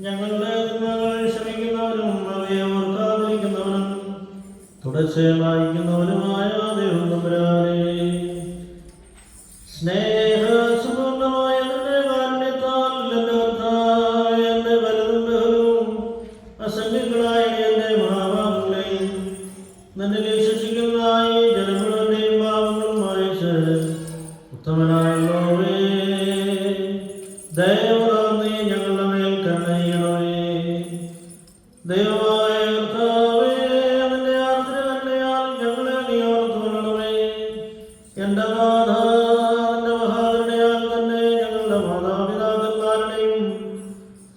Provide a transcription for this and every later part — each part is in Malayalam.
ഞങ്ങളുടെ ആത്മാക്കൾ ക്ഷമിക്കുന്നവനും അവയെ ഓർക്കാതിരിക്കുന്നവനും തുടർച്ചയെ വായിക്കുന്നവനുമായ ദൈവം തമ്പുരാനെ. സ്നേഹസുപൂർണമായ ഉത്തമനായുള്ളവേ ദയവായി നീ ഞങ്ങളുടെ മേൽ കണ്ണയ്യണമേ ദൈവമായ കർത്താവേ ഞങ്ങളെ നീ ഓർത്തുകൊള്ളണമേ എന്റെ നാഥ നിന്റെ മഹാകരുണയാൽ തന്നെ ഞങ്ങളുടെ മാതാപിതാക്കന്മാരുടെയും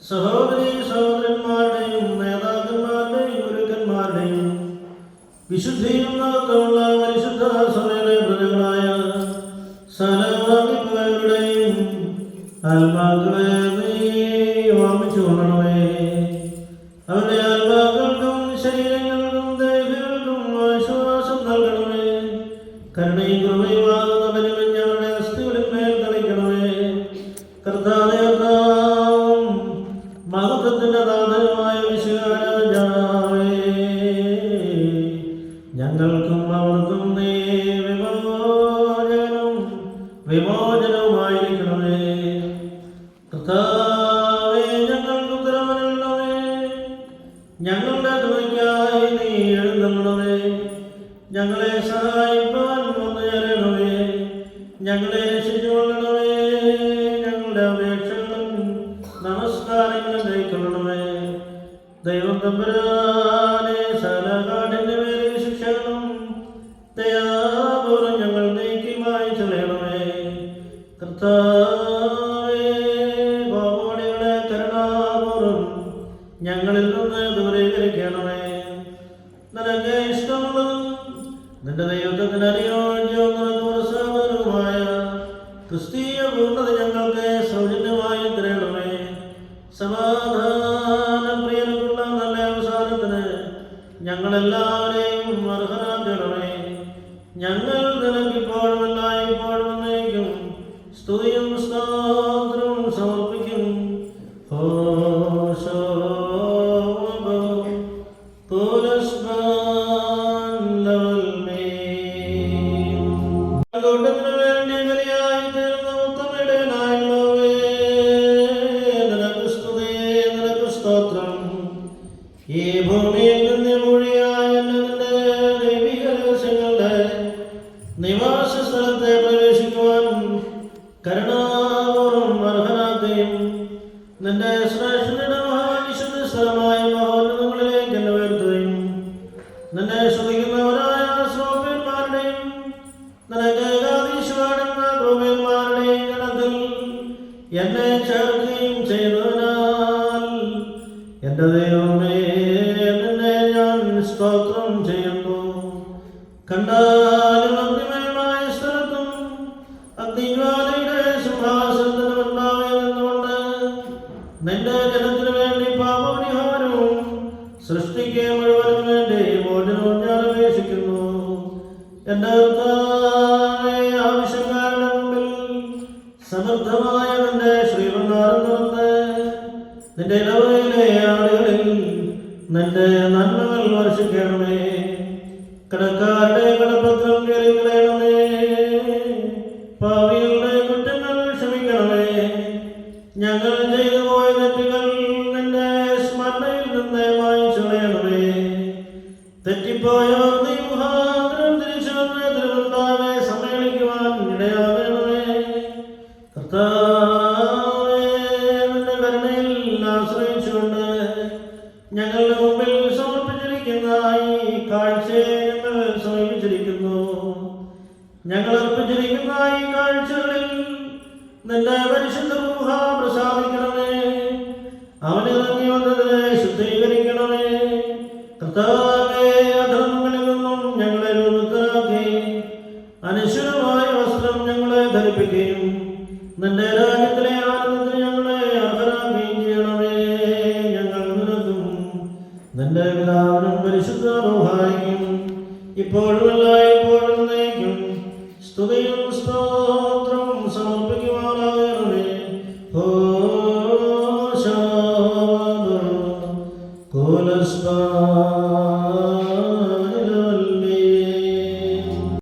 സഹോദരി സഹോദരന്മാരുടെയും നേതാക്കന്മാരുടെയും ഗുരുക്കന്മാരുടെയും വിശുദ്ധിയും നാമമുള്ള പരിശുദ്ധ സഭയിലെ പ്രജകളായ സകലവാദിപ്പുകളുടെയും മേൽ ഞങ്ങൾക്കും അവർക്കും നീ വിമോചനം വിമോചനവുമായിരിക്കണമേ തുണയ്ക്കായി നീ എഴുന്നള്ളണമേ ഞങ്ങളെ സഹായിപ്പാൻ വന്നു ചേരണമേ ഞങ്ങളെ രക്ഷിച്ചുകൊള്ളണമേ. ഞങ്ങളുടെ അപേക്ഷകളും നമസ്കാരങ്ങളും കൈക്കൊള്ളണമേ ദൈവം തമ്പുരാനെ സകലകാഠിന്റെ മേലെ ശിക്ഷകളും ദയാപൂർവം ഞങ്ങൾ നീക്കി മായിച്ചു കളയണമേ കർത്താവേ നിന്ന് ദൂരീകരിക്കണമേ നിനക്ക് ഇഷ്ടമുള്ളതും നിന്റെ ദൈവത്തിന് അനുയോജ്യവും നിനക്ക് പ്രസാദകരവുമായ ക്രിസ്തീയ പൂർണത ഞങ്ങൾക്ക് സൗജന്യമായി തരണമേ. സമാധാന പ്രിയനുള്ള നല്ല അവസാനത്തിന് ഞങ്ങളെല്ലാവരെയും അർഹരാക്കണമേ. ഞങ്ങൾ കരുണാപൂർവം അർഹനാക്കുകയും നിന്റെ ശ്രേഷ്ഠയുടെ മഹാവിശുദ്ധ സ്ഥലമായ മഹോന്നതങ്ങളിലേക്ക് എന്നെ ഉയർത്തുകയും നിന്നെ ശ്രദ്ധിക്കുന്നവരായ സോപ്യന്മാരുടെയും നിനക്ക് ഏകാദീശമാടുന്ന ക്രൂപന്മാരുടെയും ഗണത്തിൽ എന്നെ ചേർക്കുകയും ചെയ്തതിനാൽ എന്റെ ദൈവമേ നിന്നെ ഞാൻ സ്തോത്രം ചെയ്യുന്നു. കണ്ടാലും വേണ്ടി പാപപരിഹാരവും സൃഷ്ടിക്ക് മുഴുവനും വേണ്ടി ഞാൻ അപേക്ഷിക്കുന്നു. കർത്താവേ, ആവശ്യക്കാരുടെ മുമ്പിൽ നിന്റെ നിന്റെ ഇടവയിലെ ആളുകളിൽ നിന്റെ നന്മകൾ വർഷിക്കണമേ. കടക്കാരുടെ കടപ്പത്രം കയറിക്കളയണമേ നീ മുഖാന്തരം തിരിച്ചു വന്ന് തിരുവന്താവെ കർത്താവേ നിന്റെ കരുണയിൽ ആശ്രയിച്ചുകൊണ്ട് ഞങ്ങളുടെ മുമ്പിൽ സമർപ്പിച്ചിരിക്കുന്ന ഈ കാഴ്ചയെ ഞങ്ങൾ സമീപിച്ചിരിക്കുന്നു. ഞങ്ങൾ അർപ്പിച്ചിരിക്കുന്ന ഈ കാഴ്ചകളിൽ നിന്റെ പരിശുദ്ധ മുഖ പ്രസാദിക്കണമേ. അവനിറങ്ങി ധരിപ്പിക്കുകയും നിന്റെ രാജ്യത്തിലെ ആനന്ദത്തിന് ഞങ്ങളെ അർഹരാക്കുകയും ചെയ്യണമേ. ഞങ്ങൾ നിനക്കും നിന്റെ പിതാവിനും പരിശുദ്ധ റൂഹായിക്കും ഇപ്പോഴും എല്ലായ്പ്പോഴും നയിക്കും. സ്തുതിയും സ്തോത്രവും